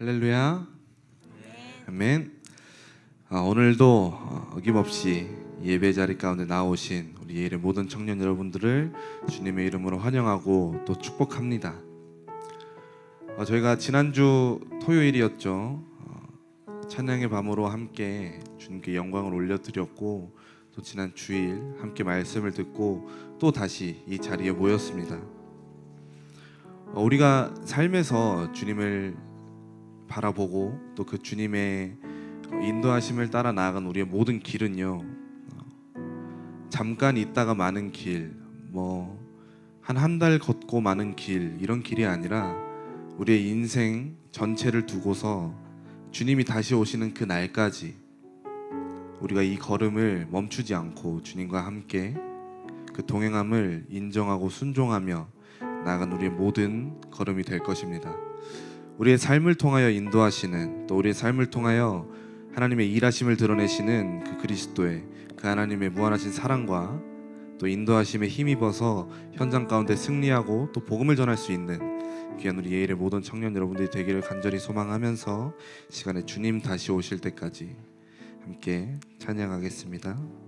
할렐루야. 아멘. 아, 오늘도 어, 어김없이 예배 자리 가운데 나오신 우리 예일의 모든 청년 여러분들을 주님의 이름으로 환영하고 또 축복합니다. 어, 저희가 지난주 토요일이었죠. 어, 찬양의 밤으로 함께 주님께 영광을 올려드렸고 또 지난 주일 함께 말씀을 듣고 또 다시 이 자리에 모였습니다. 어, 우리가 삶에서 주님을 바라보고 또 그 주님의 인도하심을 따라 나아간 우리의 모든 길은요 어, 잠깐 있다가 마는 길, 뭐 한 한 달 걷고 마는 길 이런 길이 아니라 우리의 인생 전체를 두고서 주님이 다시 오시는 그 날까지 우리가 이 걸음을 멈추지 않고 주님과 함께 그 동행함을 인정하고 순종하며 나아간 우리의 모든 걸음이 될 것입니다. 우리의 삶을 통하여 인도하시는 또 우리의 삶을 통하여 하나님의 일하심을 드러내시는 그 그리스도의 그 하나님의 무한하신 사랑과 또 인도하심에 힘입어서 현장 가운데 승리하고 또 복음을 전할 수 있는 귀한 우리 예일의 모든 청년 여러분들이 되기를 간절히 소망하면서 시간에 주님 다시 오실 때까지 함께 찬양하겠습니다.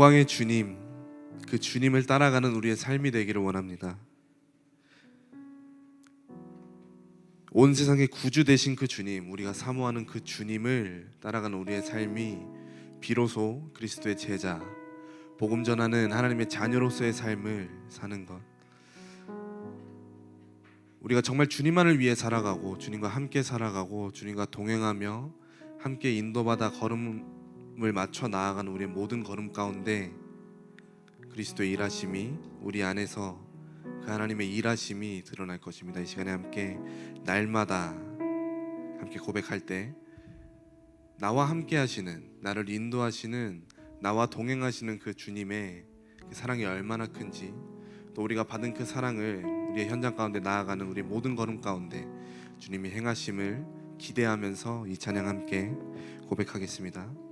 영광의 주님, 그 주님을 따라가는 우리의 삶이 되기를 원합니다. 온 세상의 구주 되신 그 주님, 우리가 사모하는 그 주님을 따라가는 우리의 삶이 비로소 그리스도의 제자, 복음 전하는 하나님의 자녀로서의 삶을 사는 것. 우리가 정말 주님만을 위해 살아가고 주님과 함께 살아가고 주님과 동행하며 함께 인도받아 걸음 을 맞춰 나아가는 우리의 모든 걸음 가운데 그리스도의 일하심이 우리 안에서 그 하나님의 일하심이 드러날 것입니다. 이 시간에 함께 날마다 함께 고백할 때 나와 함께 하시는 나를 인도하시는 나와 동행하시는 그 주님의 그 사랑이 얼마나 큰지 또 우리가 받은 그 사랑을 우리의 현장 가운데 나아가는 우리 모든 걸음 가운데 주님이 행하심을 기대하면서 이 찬양 함께 고백하겠습니다.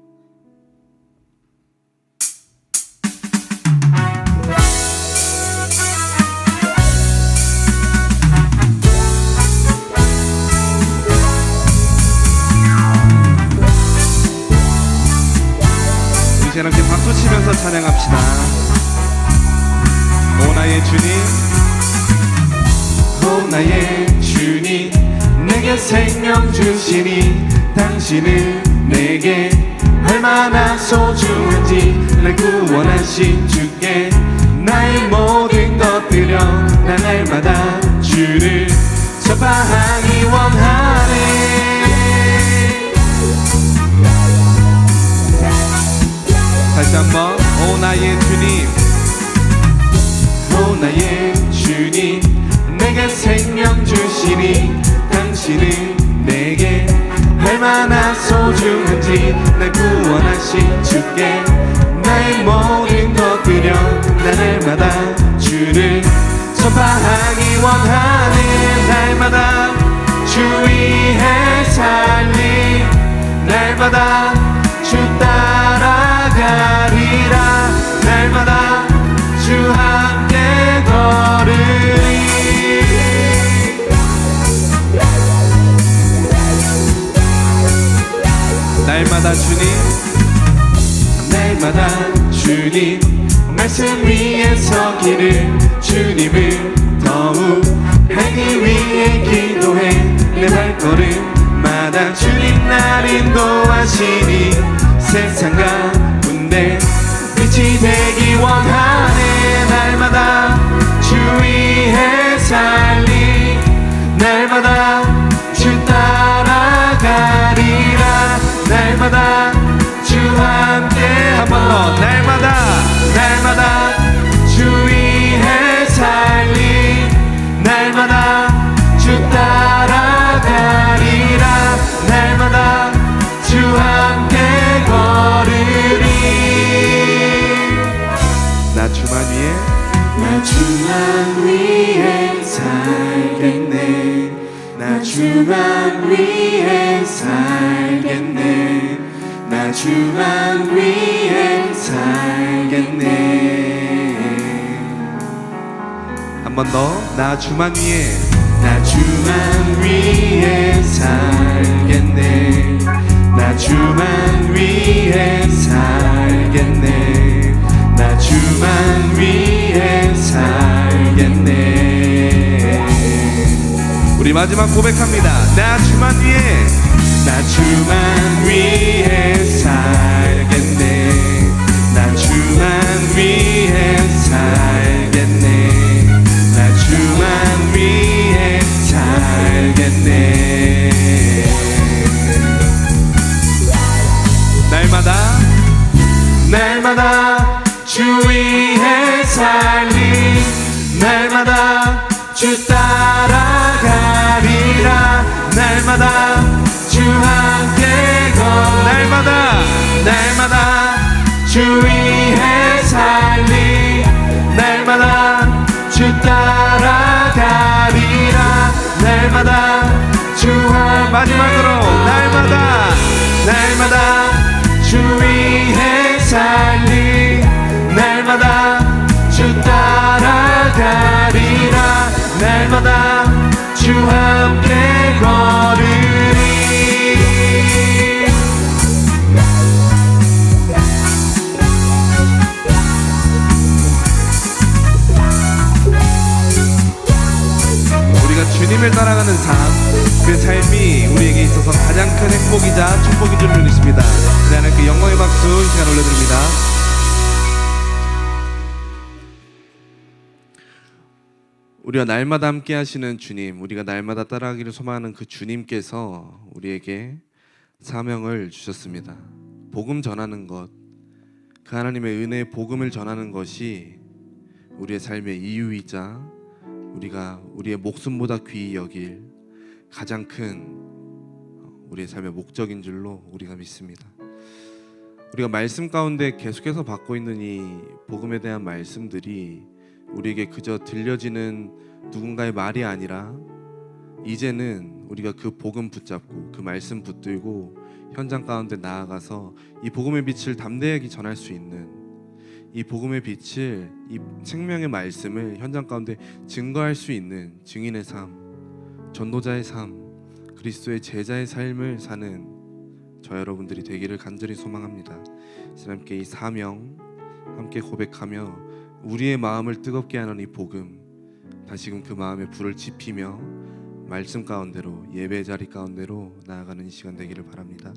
생명 주시니 당신은 내게 얼마나 소중한지 날 구원하신 주께. 나의 모든 것 드려 난 날마다 주를 전파하기 원하네. 다시 한번 오 나의 주님, 오 나의 주님. 내게 생명 주시니 당신은 내게 얼마나 소중한지 날 구원하신 주께 나의 모든 것나 날마다 주를 전파하기 원하는 날마다 주 위해 살리 날마다 주 따라가리라 날마다 주님, 날마다 주님. 말씀 위에 서기를 주님을 더욱 알기 위해 기도해. 내 발걸음마다 주님 날 인도하시니 세상 가운데 빛이 되기 원하네. 날마다 주 위해 살리. 날마다 날마다 주 함께 한번 더. 날마다 날마다 나 주만 위에 나 주만 위해 살겠네. 나 주만 위해 살겠네. 나 주만 위해 살겠네. 우리 마지막 고백합니다. 나 주만 위에 나 주만 위해 위해 살리 날마다 주 따라가리라. 날마다 주 함께 걸. 날마다 날마다 주 위해 살리. 날마다 주 따라가리라. 날마다 주 함- 마지막으로 주 함께 걸으리. 우리가 주님을 따라가는 삶. 우리가 날마다 함께 하시는 주님, 우리가 날마다 따라가기를 소망하는 그 주님께서 우리에게 사명을 주셨습니다. 복음 전하는 것, 그 하나님의 은혜의 복음을 전하는 것이 우리의 삶의 이유이자 우리가 우리의 목숨보다 귀히 여길 가장 큰 우리의 삶의 목적인 줄로 우리가 믿습니다. 우리가 말씀 가운데 계속해서 받고 있는 이 복음에 대한 말씀들이 우리에게 그저 들려지는 누군가의 말이 아니라 이제는 우리가 그 복음 붙잡고 그 말씀 붙들고 현장 가운데 나아가서 이 복음의 빛을 담대하게 전할 수 있는 이 복음의 빛을 이 생명의 말씀을 현장 가운데 증거할 수 있는 증인의 삶, 전도자의 삶, 그리스도의 제자의 삶을 사는 저 여러분들이 되기를 간절히 소망합니다. 함께 이 사명 함께 고백하며 우리의 마음을 뜨겁게 하는 이 복음 다시금 그 마음에 불을 지피며 말씀 가운데로 예배 자리 가운데로 나아가는 이 시간 되기를 바랍니다.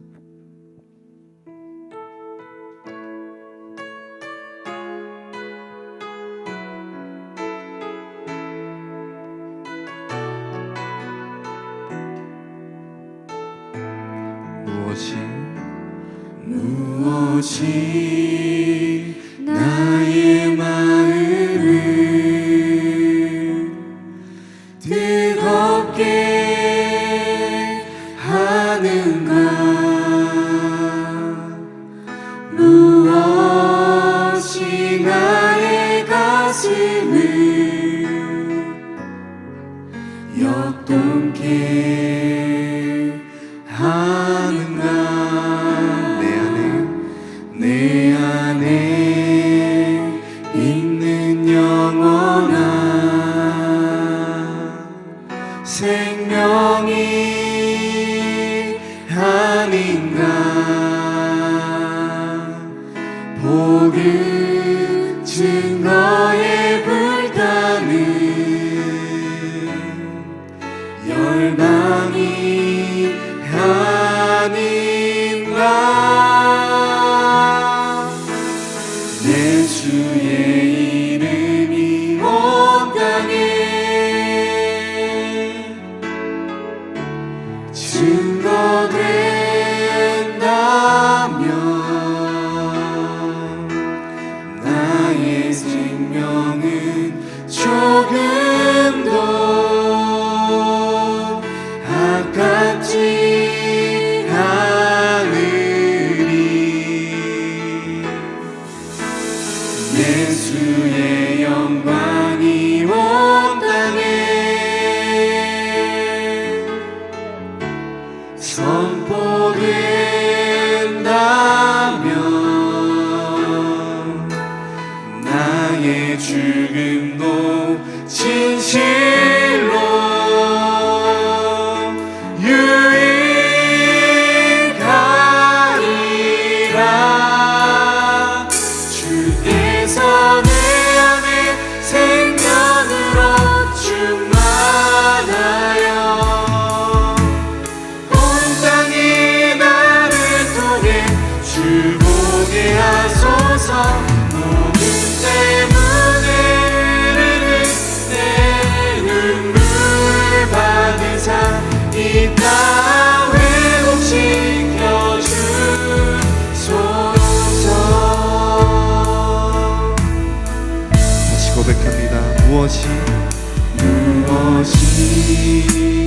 무